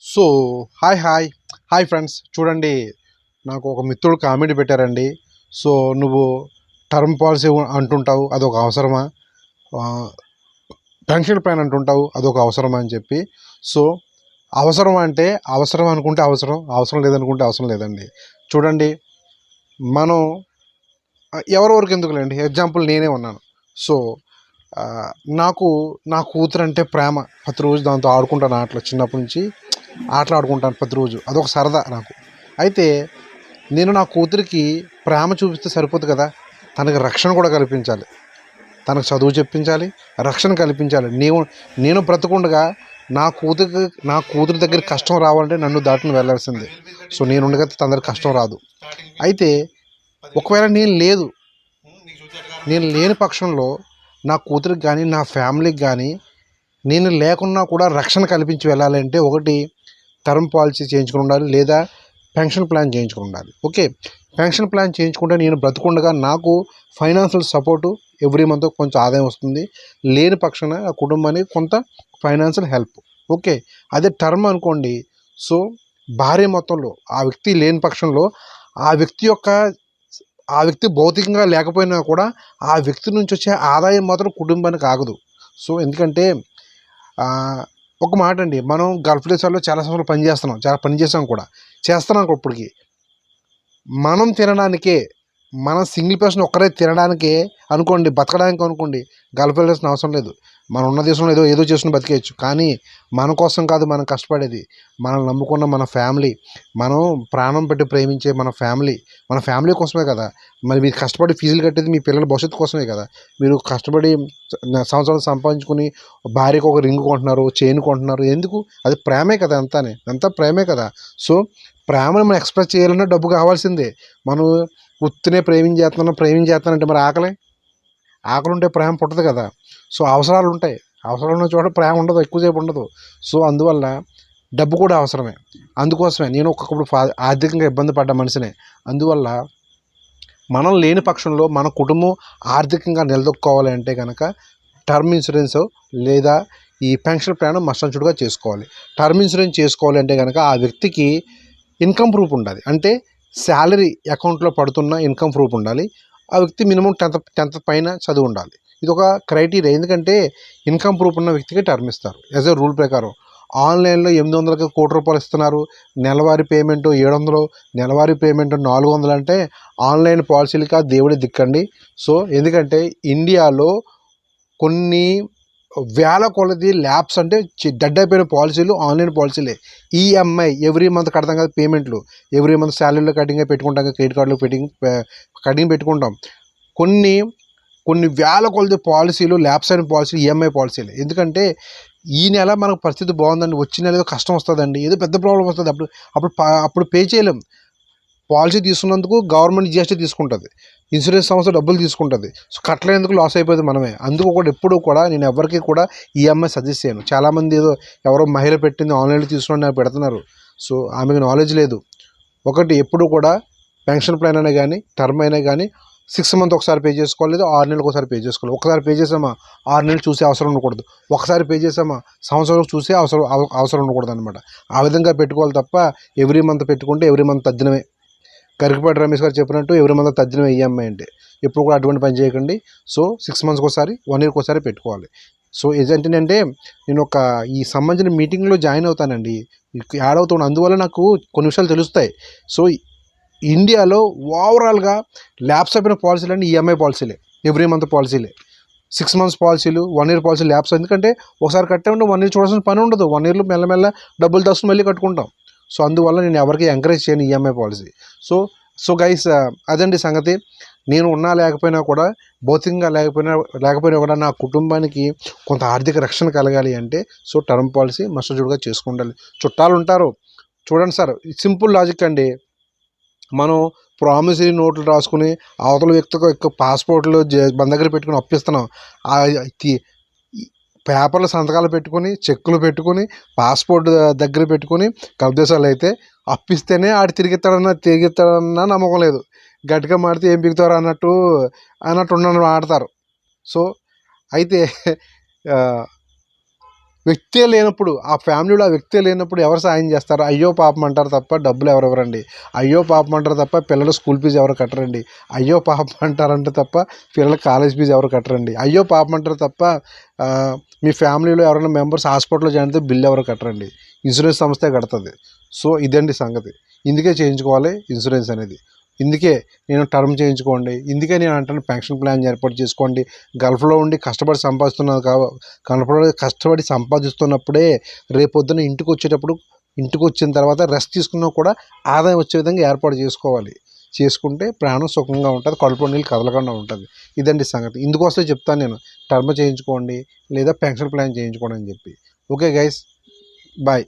So hi hi. Hi friends. చూడండి నాకు ఒక మిత్రుడు కామెంట్ పెట్టారండి. సో నువ్వు టర్మ్ పాలసీ అంటుంటావు అదొక అవసరమా? పెన్షన్ ప్లాన్ అంటుంటావు అదొక అవసరమా అని చెప్పి. సో అవసరం అంటే అవసరం అనుకుంటే అవసరం అవసరం లేదనుకుంటే అవసరం లేదండి. చూడండి మనం ఆ, ఎవరెవరికి ఎందుకులేండి? ఎగ్జాంపుల్ నేనే ఉన్నాను. సో నాకు నా కూతురు అంటే ప్రేమ. ప్రతిరోజు దాంతో ఆడుకుంటాను ఆటలు. చిన్నప్పటి నుంచి ఆటలు ఆడుకుంటాను ప్రతిరోజు. అదొక సరదా నాకు. అయితే నేను నా కూతురికి ప్రేమ చూపిస్తే సరిపోదు కదా. తనకి రక్షణ కూడా కల్పించాలి. తనకు చదువు చెప్పించాలి రక్షణ కల్పించాలి. నేను నేను బ్రతకుండగా నా కూతురికి నా కూతురి దగ్గర కష్టం రావాలంటే నన్ను దాటిని వెళ్ళాల్సిందే. సో నేను ఉండగా తన కష్టం రాదు. అయితే ఒకవేళ నేను లేదు నేను లేని పక్షంలో నా కూతురికి కానీ నా ఫ్యామిలీకి కానీ నేను లేకున్నా కూడా రక్షణ కల్పించి వెళ్ళాలంటే ఒకటి టర్మ్ పాలసీ చేయించుకుని ఉండాలి లేదా పెన్షన్ ప్లాన్ చేయించుకుని ఉండాలి. ఓకే? పెన్షన్ ప్లాన్ చేయించుకుంటే నేను బ్రతుకుండగా నాకు ఫైనాన్షియల్ సపోర్టు ఎవ్రీ మంత్ కొంచెం ఆదాయం వస్తుంది. లేని పక్షాన ఆ కుటుంబానికి కొంత ఫైనాన్షియల్ హెల్ప్. ఓకే? అదే టర్మ్ అనుకోండి. సో భారీ మొత్తంలో ఆ వ్యక్తి లేని పక్షంలో ఆ వ్యక్తి యొక్క ఆ వ్యక్తి భౌతికంగా లేకపోయినా కూడా ఆ వ్యక్తి నుంచి వచ్చే ఆదాయం మాత్రం కుటుంబానికి ఆగదు. సో ఎందుకంటే ఒక మాట అండి మనం గల్ఫ్ దేశాల్లో చాలా సంవత్సరాలు పని చేస్తున్నాం. చాలా పని కూడా. చేస్తున్నాం ఇప్పటికి. మనం తినడానికే మనం సింగిల్ పర్సన్ ఒక్కరే తినడానికి అనుకోండి బతకడానికి అనుకోండి గల్ఫ్ వెళ్ళాల్సిన అవసరం లేదు. మనం ఉన్న దేశంలో ఏదో ఏదో చేసుకుని బతికేయచ్చు. కానీ మన కోసం కాదు మనం కష్టపడేది. మనం నమ్ముకున్న మన ఫ్యామిలీ మనం ప్రాణం పెట్టి ప్రేమించే మన ఫ్యామిలీ మన ఫ్యామిలీ కోసమే కదా. మరి మీరు కష్టపడి ఫీజులు కట్టేది మీ పిల్లల భవిష్యత్తు కోసమే కదా. మీరు కష్టపడి సంవత్సరాలు సంపాదించుకుని భార్యకు ఒక రింగ్ కొంటున్నారు చైన్ కొంటున్నారు. ఎందుకు? అది ప్రేమే కదా అంతానే. అంతా ప్రేమే కదా. సో ప్రేమను మనం ఎక్స్ప్రెస్ చేయాలన్నా డబ్బు కావాల్సిందే. మనం ఉత్తినే ప్రేమించేస్తున్నాం ప్రేమించేస్తానంటే మరి ఆకలి? ఆకలి ఉంటే ప్రేమ పుట్టదు కదా. సో అవసరాలు ఉంటాయి అవసరాలు ఉన్న చోట ప్రేమ ఉండదు ఎక్కువసేపు ఉండదు. సో అందువల్ల డబ్బు కూడా అవసరమే. అందుకోసమే నేను ఒక్కొక్కప్పుడు ఆర్థికంగా ఇబ్బంది పడ్డ మనిషినే. అందువల్ల మనం లేని పక్షంలో మన కుటుంబం ఆర్థికంగా నిలదొక్కోవాలి అంటే కనుక టర్మ్ ఇన్సూరెన్స్ లేదా ఈ పెన్షన్ ప్లాన్ మస్టంచుడుగా చేసుకోవాలి. టర్మ్ ఇన్సూరెన్స్ చేసుకోవాలి అంటే కనుక ఆ వ్యక్తికి ఇన్కమ్ ప్రూఫ్ ఉండాలి. అంటే శాలరీ అకౌంట్లో పడుతున్న ఇన్కమ్ ప్రూఫ్ ఉండాలి. ఆ వ్యక్తి మినిమం టెన్త్ టెన్త్ పైన చదువు ఉండాలి. ఇది ఒక క్రైటీరియా. ఎందుకంటే ఇన్కమ్ ప్రూఫ్ ఉన్న వ్యక్తికి టర్మ్ ఇస్తారు. యాజ్ ఎ రూల్ ప్రకారం ఆన్లైన్లో ఎనిమిది వందలకి కోటి రూపాయలు ఇస్తున్నారు. నెలవారీ పేమెంట్ ఏడు వందలు నెలవారీ పేమెంట్ నాలుగు వందలు అంటే ఆన్లైన్ పాలసీలకి ఆ దేవుడి దిక్కండి. సో ఎందుకంటే ఇండియాలో కొన్ని వేల కొలది ల్యాబ్స్ అంటే డెడ్ అయిపోయిన పాలసీలు ఆన్లైన్ పాలసీలే. ఈఎంఐ ఎవ్రీ మంత్ కడతాం కదా పేమెంట్లు. ఎవ్రీ మంత్ శాలరీలో కటింగ్ పెట్టుకుంటాం కదా క్రెడిట్ కార్డులో పెట్టింగ్ కటింగ్ పెట్టుకుంటాం. కొన్ని కొన్ని వేల కొలది పాలసీలు ల్యాబ్స్ అయిన పాలసీలు ఈఎంఐ పాలసీలు. ఎందుకంటే ఈ నెల మనకు పరిస్థితి బాగుందండి. వచ్చే నెల ఏదో కష్టం వస్తుందండి. ఏదో పెద్ద ప్రాబ్లం వస్తుంది. అప్పుడు అప్పుడు అప్పుడు పే చేయలేం. పాలసీ తీసుకున్నందుకు గవర్నమెంట్ జిఎస్టీ తీసుకుంటుంది. ఇన్సూరెన్స్ సంస్థ డబ్బులు తీసుకుంటుంది. సో కట్టలేందుకు లాస్ అయిపోయింది మనమే. అందుకు కూడా ఎప్పుడూ కూడా నేను ఎవరికి కూడా ఈఎంఐ సజెస్ట్ చేయను. చాలామంది ఏదో ఎవరో మహిళ పెట్టింది ఆన్లైన్లో తీసుకుని పెడుతున్నారు. సో ఆమెకు నాలెడ్జ్ లేదు. ఒకటి ఎప్పుడు కూడా పెన్షన్ ప్లాన్ అయినా కానీ టర్మ్ అయినా కానీ సిక్స్ మంత్ ఒకసారి పే చేసుకోవాలి లేదా ఆరు నెలలకు ఒకసారి పే చేసుకోవాలి. ఒకసారి పే చేసామా? ఆరు నెలలు చూసే అవసరం ఉండకూడదు. ఒకసారి పే చేసామా? సంవత్సరం చూసే అవసరం అవ- అవసరం ఉండకూడదు అనమాట ఆ విధంగా పెట్టుకోవాలి తప్ప ఎవ్రీ మంత్ పెట్టుకుంటే ఎవ్రీ మంత్ తగ్గినమే గరికపాటి రమేష్ గారు చెప్పినట్టు ఎవరి మంది తజ్జనం ఈఎంఐ అంటే ఎప్పుడు కూడా అటువంటి పని చేయకండి. సో సిక్స్ మంత్స్కి ఒకసారి వన్ ఇయర్కి ఒకసారి పెట్టుకోవాలి. సో ఏంటంటే నేను ఒక ఈ సంబంధించిన మీటింగ్లో జాయిన్ అవుతానండి. యాడ్ అవుతాను అందువల్ల నాకు కొన్ని విషయాలు తెలుస్తాయి. సో ఇండియాలో ఓవరాల్గా ల్యాబ్స్ అయిపోయిన పాలసీలు అంటే ఈఎంఐ పాలసీలే. ఎవ్రీ మంత్ పాలసీలే. సిక్స్ మంత్స్ పాలసీలు వన్ ఇయర్ పాలసీ ల్యాబ్స్. ఎందుకంటే ఒకసారి కట్టే ఉంటే వన్ ఇయర్ చూడాల్సిన పని ఉండదు. వన్ ఇయర్లో మెల్లమెల్ల డబ్బులు దాచుకుని మళ్ళీ కట్టుకుంటాం. సో అందువల్ల నేను ఎవరికి ఎంకరేజ్ చేయను EMI policy so so guys uh, అదండి సంగతి. నేను ఉన్నా లేకపోయినా కూడా భౌతికంగా లేకపోయినా లేకపోయినా కూడా నా కుటుంబానికి కొంత ఆర్థిక రక్షణ కలగాలి అంటే సో టర్మ్ పాలసీ మస్టర్జుడుగా చేసుకుండాలి. చుట్టాలు ఉంటారు. చూడండి సార్ సింపుల్ లాజిక్ అండి. మనం ప్రామిసరీ నోట్లు రాసుకుని అవతల వ్యక్తికి యొక్క పాస్పోర్ట్లు జ- మన దగ్గర పెట్టుకుని అప్పిస్తున్నాం ఆ పేపర్లు సంతకాలు పెట్టుకుని చెక్కులు పెట్టుకుని పాస్పోర్ట్ దగ్గర పెట్టుకుని కబ్దేశాలు అయితే అప్పిస్తేనే ఆడు తిరిగిస్తాడన్న తిరిగిస్తాడన్న నమ్మకం లేదు. గట్టిగా మాడితే ఏం పిగుతారు అన్నట్టు అన్నట్టు ఉన్న ఆడతారు. సో అయితే వ్యక్తే లేనప్పుడు ఆ ఫ్యామిలీలో ఆ వ్యక్తే లేనప్పుడు ఎవరు సాయం చేస్తారు? అయ్యో పాపం అంటారు తప్ప డబ్బులు ఎవరెవరండి? అయ్యో పాపం అంటారు తప్ప పిల్లల స్కూల్ ఫీజు ఎవరు కట్టరండి? అయ్యో పాపం అంటారంటే తప్ప పిల్లల కాలేజ్ ఫీజు ఎవరు కట్టరండి? అయ్యో పాపం అంటారు తప్ప మీ ఫ్యామిలీలో ఎవరైనా మెంబర్స్ హాస్పిటల్లో జాయిన్ బిల్లు ఎవరు కట్టరండి? ఇన్సూరెన్స్ సంస్థే కడుతుంది. సో ఇదండి సంగతి. ఇందుకే చేయించుకోవాలి ఇన్సూరెన్స్ అనేది. ఇందుకే నేను టర్మ్ చేయించుకోండి. ఇందుకే నేను అంటాను పెన్షన్ ప్లాన్ ఏర్పాటు చేసుకోండి. గల్ఫ్లో ఉండి కష్టపడి సంపాదిస్తున్నాను కాబట్టి కనపడి కష్టపడి సంపాదిస్తున్నప్పుడే రేపొద్దున ఇంటికి వచ్చేటప్పుడు ఇంటికి వచ్చిన తర్వాత రెస్ట్ తీసుకున్నా కూడా ఆదాయం వచ్చే విధంగా ఏర్పాటు చేసుకోవాలి. చేసుకుంటే ప్రాణం సుఖంగా ఉంటుంది కడుపు నీళ్ళు కదలకుండా ఉంటుంది. ఇదండి సంగతి. ఇందుకోసమే చెప్తాను నేను. టర్మ్ చేయించుకోండి లేదా పెన్షన్ ప్లాన్ చేయించుకోండి అని చెప్పి. Okay guys. బాయ్.